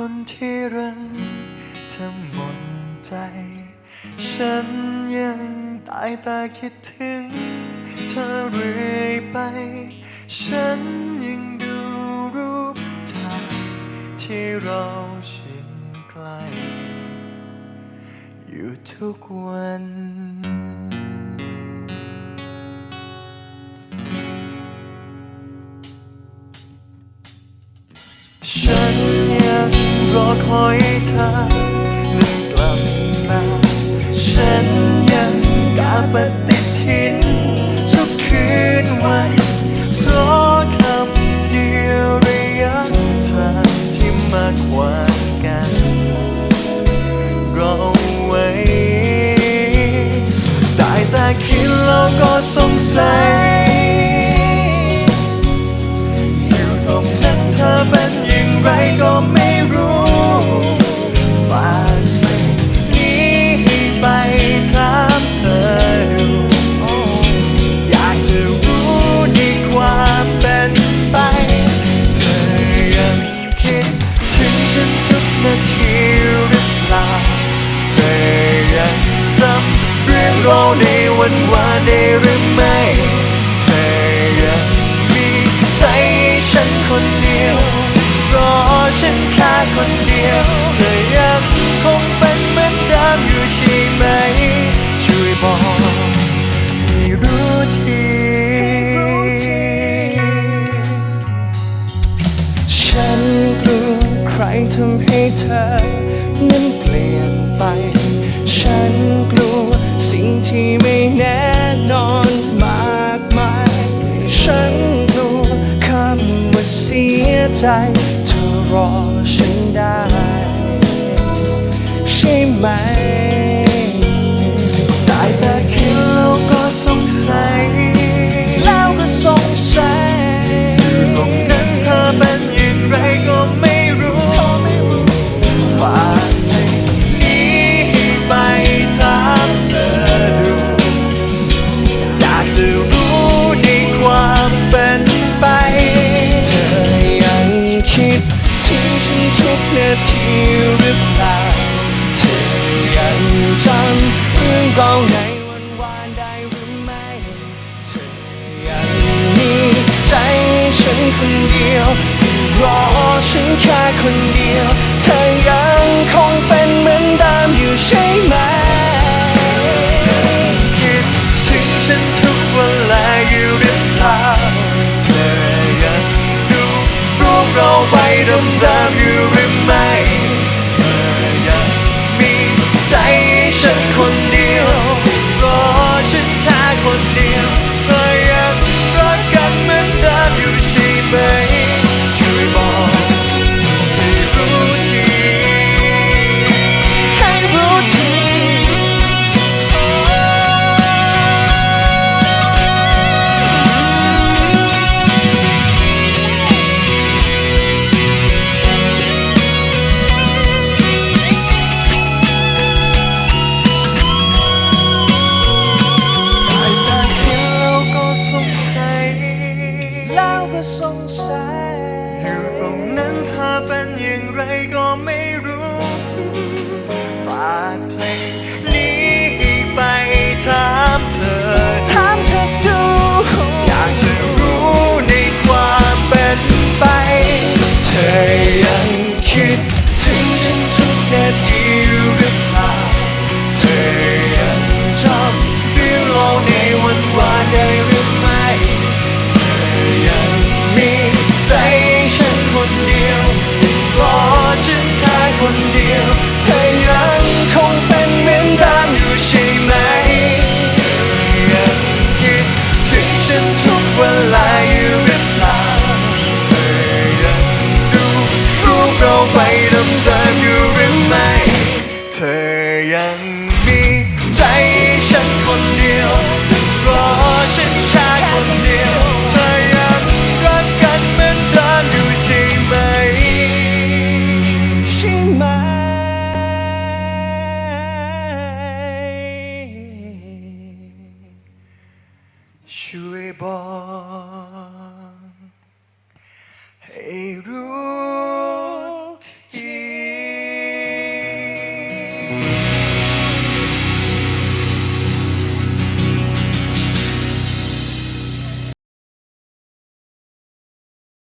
คนที่รักเธอหมดใจ ฉันยังตายตาคิดถึง เธอเรื่อยไป ฉันยังดูรูปถ่ายที่เราชินใกล้อยู่ทุกวันฉัน รอคอยเธอนั้นกลับมา ฉันยังกาปฏิทินทุกคืนวัน เพราะคำเดียวระยะทางที่มากกว่ากันรอไว้ ได้แต่คิดแล้วก็สงสัยอยู่ตรงนั้นเธอเป็นอย่างไรก็ไม่รู้ นั้นเปลี่ยนไป ฉันกลัวสิ่งที่ไม่แน่นอนมากมายฉันกลัวคำว่าเสียใจเธอรอฉันได้ ใช่ไหม ฉันคนเดียวรอฉันแค่คนเดียวเธอยังคงเป็นเหมือนเดิมอยู่ใช่ไหมคิดถึงฉันทุกเวลาอยู่หรือเปล่าเธอยังดูรูปเราไปดำ เป็นอย่างไรก็ไม่รู้ ยังมีใจฉันคนเดียวรอฉันแค่คนเดียวเธอยังรักกันเหมือนเดิมอยู่ใช่ไหมใช่ไหมช่วยบอกให้รู้